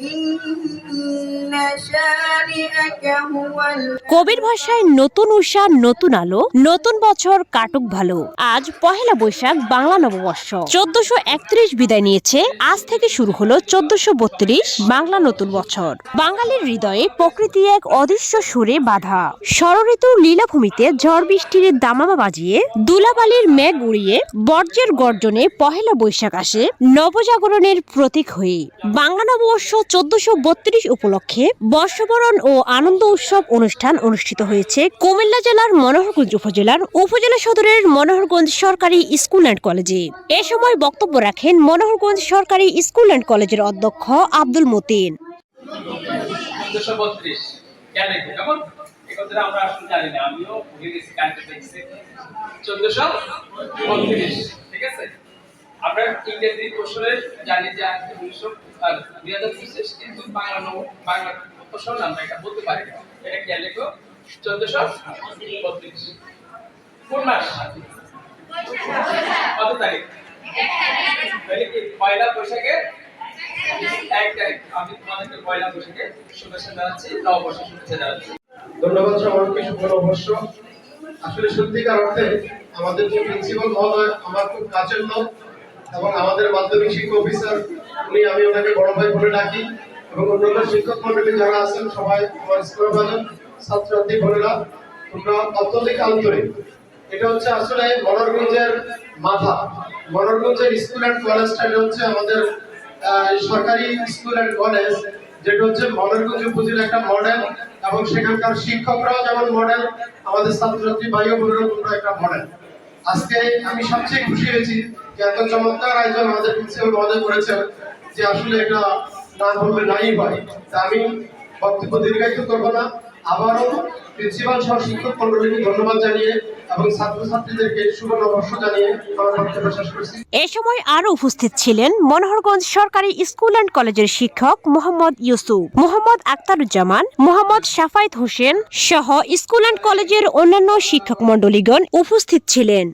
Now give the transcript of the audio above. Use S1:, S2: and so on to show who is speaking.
S1: إن شانئك هو الأبتر
S2: কবির ভাষায় নতুন উষা, নতুন আলো, নতুন বছর কাটুক ভালো। আজ পহেলা বৈশাখ, বাংলা নববর্ষ। চোদ্দশো একত্রিশ বিদায় নিয়েছে। আজ থেকে শুরু হলো চোদ্দশো বত্রিশ, বাংলা নতুন বছর। বাঙালির হৃদয়ে প্রকৃতি এক অদৃশ্য সুরে বাধা। ষড়ঋতুর লীলাভূমিতে ঝড় বৃষ্টির দামামা বাজিয়ে দুলাবালির মেঘ উড়িয়ে বর্জ্যের গর্জনে পহেলা বৈশাখ আসে নবজাগরণের প্রতীক হয়ে। বাংলা নববর্ষ চোদ্দশো বত্রিশ উপলক্ষে বর্ষবরণ ও আনন্দ উৎসব অনুষ্ঠান অনুষ্ঠিত হয়েছে কুমিল্লা জেলার মনোহরগঞ্জ উপজেলার উপজেলা সদরের মনোহরগঞ্জ সরকারি স্কুল অ্যান্ড কলেজে। এ সময় বক্তব্য রাখেন মনোহরগঞ্জ সরকারি স্কুল অ্যান্ড কলেজের অধ্যক্ষ আব্দুল মতিন।
S3: আমরা ইংরেজি বছরে জানি যে উনিশশো দুই হাজার কিন্তু বাংলা বাংলা
S4: ধন্যবাদ সবাইকে শুভ অবশ্য আসলে সত্যিকার অর্থে আমাদের যে প্রিন্সিপাল মহোদয়, আমার খুব কাছের লোক এবং আমাদের মাধ্যমিক শিক্ষা অফিসার উনি আমি ওনাকে বড় ভাই বলে ডাকি। এবং অন্যান্য শিক্ষক মন্ডলী যারা আছেন, সবাই আমার স্কুলের বাজার ছাত্রছাত্রী বোনেরা, তোমরা অত্যধিক আন্তরিক। এটা হচ্ছে আসলে মনোরগঞ্জের মাথা। মনোরগঞ্জের স্কুল অ্যান্ড কলেজটা এটা হচ্ছে আমাদের সরকারি স্কুল অ্যান্ড কলেজ, যেটা হচ্ছে মনোরগঞ্জ উপজেলা একটা মডেল, এবং সেখানকার শিক্ষকরাও যেমন মডেল, আমাদের ছাত্রছাত্রী ভাই ও বোনেরাও তোমরা একটা মডেল। আজকে আমি সবচেয়ে খুশি হয়েছি যে এত চমৎকার আয়োজন আমাদের প্রিন্সিপাল মহোদয় করেছেন, যে আসলে এটা না বললে নাই তা আমি বক্তব্য দীর্ঘায়িত করব না। আবারও প্রিন্সিপাল সহ শিক্ষক মন্ডলীকে ধন্যবাদ জানিয়ে
S2: এ সময় আরও উপস্থিত ছিলেন মনোহরগঞ্জ সরকারি স্কুল অ্যান্ড কলেজের শিক্ষক মোহাম্মদ ইউসুফ, মোহাম্মদ আক্তারুজ্জামান, মোহাম্মদ সাফায়েত হোসেন সহ স্কুল অ্যান্ড কলেজের অন্যান্য শিক্ষক মণ্ডলীগণ উপস্থিত ছিলেন।